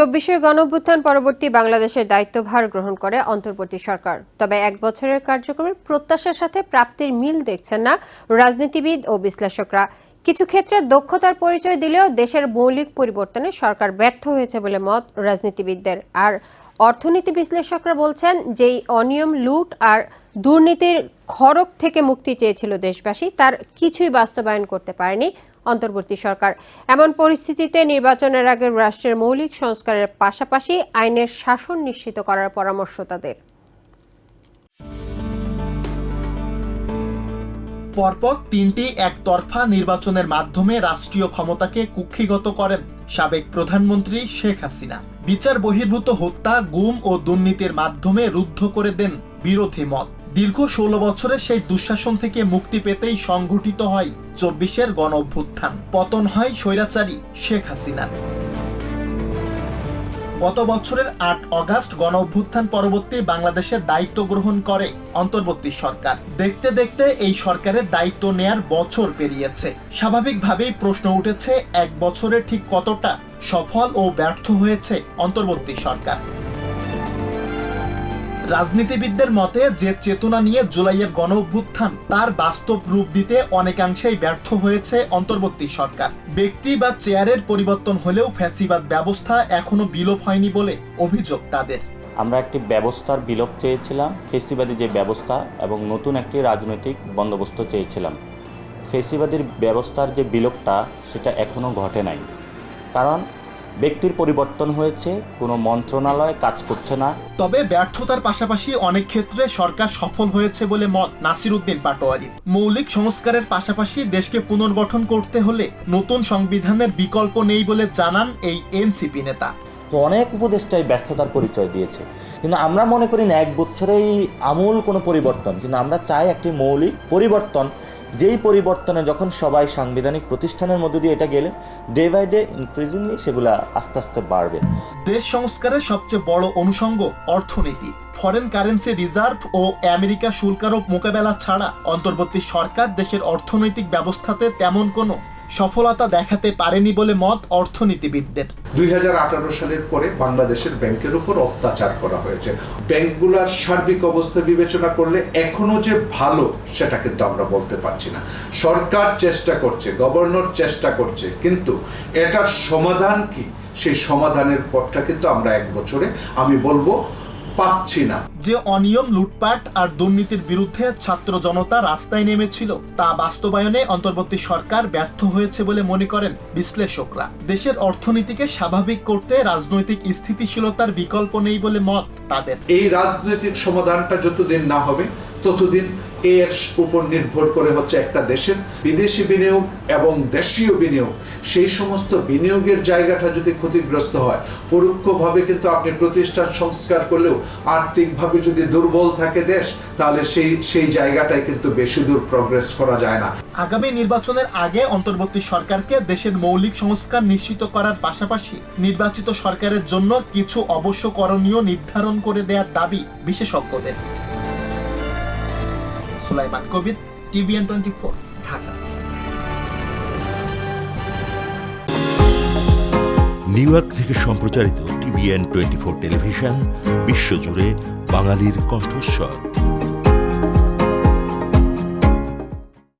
চব্বিশের গণঅভ্যুত্থান পরবর্তী বাংলাদেশের দায়িত্বভার গ্রহণ করে অন্তর্বর্তী সরকার। তবে এক বছরের কার্যক্রমের প্রত্যাশার সাথে প্রাপ্তির মিল দেখছেন না রাজনীতিবিদ ও বিশ্লেষকরা। কিছু ক্ষেত্রে দক্ষতার পরিচয় দিলেও দেশের মৌলিক পরিবর্তনে সরকার ব্যর্থ হয়েছে বলে মত রাজনীতিবিদদের। আর অর্থনীতি বিশ্লেষকরা বলছেন যেই অনিয়ম, লুট আর দুর্নীতির খড়ক থেকে মুক্তি চেয়েছিল দেশবাসী, তার কিছুই বাস্তবায়ন করতে পারেনি অন্তর্বর্তী সরকার। এমন পরিস্থিতিতে নির্বাচনের আগে রাষ্ট্রের মৌলিক সংস্কারের পাশাপাশি আইনের শাসন নিশ্চিত করার পরামর্শ তাদের। পরপর তিনটি একতরফা নির্বাচনের মাধ্যমে রাষ্ট্রীয় ক্ষমতাকে কুক্ষিগত করেন সাবেক প্রধানমন্ত্রী শেখ হাসিনা। বিচার বহির্ভূত হত্যা, গুম ও দুর্নীতির মাধ্যমে রুদ্ধ করে দেন বিরোধী মত। দীর্ঘ ষোলো বছরের সেই দুঃশাসন থেকে মুক্তি পেতেই সংঘটিত হয় চব্বিশের গণ অভ্যুত্থান পতন হয় স্বৈরাচারী শেখ হাসিনার। গত বছরের আট অগাস্ট গণ অভ্যুত্থান পরবর্তী বাংলাদেশের দায়িত্ব গ্রহণ করে অন্তর্বর্তী সরকার। দেখতে দেখতে এই সরকারের দায়িত্ব নেয়ার বছর পেরিয়েছে। স্বাভাবিকভাবেই প্রশ্ন উঠেছে, এক বছরে ঠিক কতটা সফল ও ব্যর্থ হয়েছে অন্তর্বর্তী সরকার? রাজনীতিবিদদের মতে, যে চেতনা নিয়ে জুলাইয়ের গণ অভ্যুত্থান তার বাস্তব রূপ দিতে অনেকাংশেই ব্যর্থ হয়েছে অন্তর্বর্তী সরকার। ব্যক্তি বা চেয়ারের পরিবর্তন হলেও ফ্যাসিবাদ ব্যবস্থা এখনও বিলোপ হয়নি বলে অভিযোগ তাদের। আমরা একটি ব্যবস্থার বিলোপ চেয়েছিলাম ফেসিবাদী যে ব্যবস্থা এবং নতুন একটি রাজনৈতিক বন্দোবস্ত চেয়েছিলাম। ফেসিবাদীর ব্যবস্থার যে বিলোপটা, সেটা এখনও ঘটে নাই। কারণ ব্যক্তির পরিবর্তন হয়েছে কোনো মন্ত্রণালয় কাজ করছে না। তবে ব্যর্থতার পাশাপাশি অনেক ক্ষেত্রে সরকার সফল হয়েছে বলে মত নাসিরুদ্দিন পাটোয়ারির মৌলিক সংস্কারের পাশাপাশি দেশকে পুনর্গঠন করতে হলে নতুন সংবিধানের বিকল্প নেই বলে জানান এই এনসিপি নেতা। তো অনেক উপদেষ্টাই ব্যর্থতার পরিচয় দিয়েছে। কিন্তু আমরা মনে করি না এক বছরেই আমূল কোনো পরিবর্তন। কিন্তু আমরা চাই একটি মৌলিক পরিবর্তন যেই পরিবর্তনে যখন সবাই সাংবিধানিক প্রতিষ্ঠানের মধ্যে দিয়ে এটা গেলে ডে বাই ডে ইনক্রিজিংলি সেগুলা আস্তে আস্তে বাড়বে। দেশ সংস্কারের সবচেয়ে বড় অনুষঙ্গ অর্থনীতি। ফরেন কারেন্সি রিজার্ভ ও আমেরিকা শুল্কারোপ মোকাবেলা ছাড়া অন্তর্বর্তী সরকার দেশের অর্থনৈতিক ব্যবস্থাতে তেমন কোনো সফলতা দেখাতে পারেনি বলে মত অর্থনীতিবিদদের। দুই সালের পরে বাংলাদেশের ব্যাংকের উপর অত্যাচার করা হয়েছে। ব্যাংকগুলোর সার্বিক অবস্থা বিবেচনা করলে এখনও যে ভালো, সেটা কিন্তু আমরা বলতে পারছি না। সরকার চেষ্টা করছে, গভর্নর চেষ্টা করছে, কিন্তু এটার সমাধান কি? সেই সমাধানের পথটা কিন্তু আমরা এক বছরে, আমি বলব পাচ্ছি না। যে অনিয়ম লুটপাট আর দুর্নীতির বিরুদ্ধে ছাত্র জনতা রাস্তায় নেমেছিল তা বাস্তবায়নে অন্তর্বর্তী সরকার ব্যর্থ হয়েছে বলে মনে করেন বিশ্লেষকরা। দেশের অর্থনীতিকে স্বাভাবিক করতে রাজনৈতিক স্থিতিশীলতার বিকল্প নেই বলে মত তাদের। এই রাজনৈতিক সমাধানটা যতদিন না হবে ততদিন এর উপর নির্ভর করে হচ্ছে একটা দেশের বিদেশি বিনিয়োগ এবং দেশীয় বিনিয়োগ। সেই সমস্ত বিনিয়োগের জায়গাটা যদি ক্ষতিগ্রস্ত হয়, পরোক্ষভাবে কিন্তু আপনি প্রতিষ্ঠান সংস্কার করলেও আর্থিকভাবে যদি দুর্বল থাকে দেশ, তাহলে সেই সেই জায়গাটায় কিন্তু বেশি দূর প্রগ্রেস করা যায় না। আগামী নির্বাচনের আগে অন্তর্বর্তী সরকারকে দেশের মৌলিক সংস্কার নিশ্চিত করার পাশাপাশি নির্বাচিত সরকারের জন্য কিছু অবশ্য করণীয় নির্ধারণ করে দেওয়ার দাবি বিশেষজ্ঞদের। Sulaiman Kabir TVN twenty four Dhaka New York থেকে সম্প্রচারিত টিভিএন টোয়েন্টি ফোর টেলিভিশন বিশ্বজুড়ে বাঙালির কণ্ঠস্বর।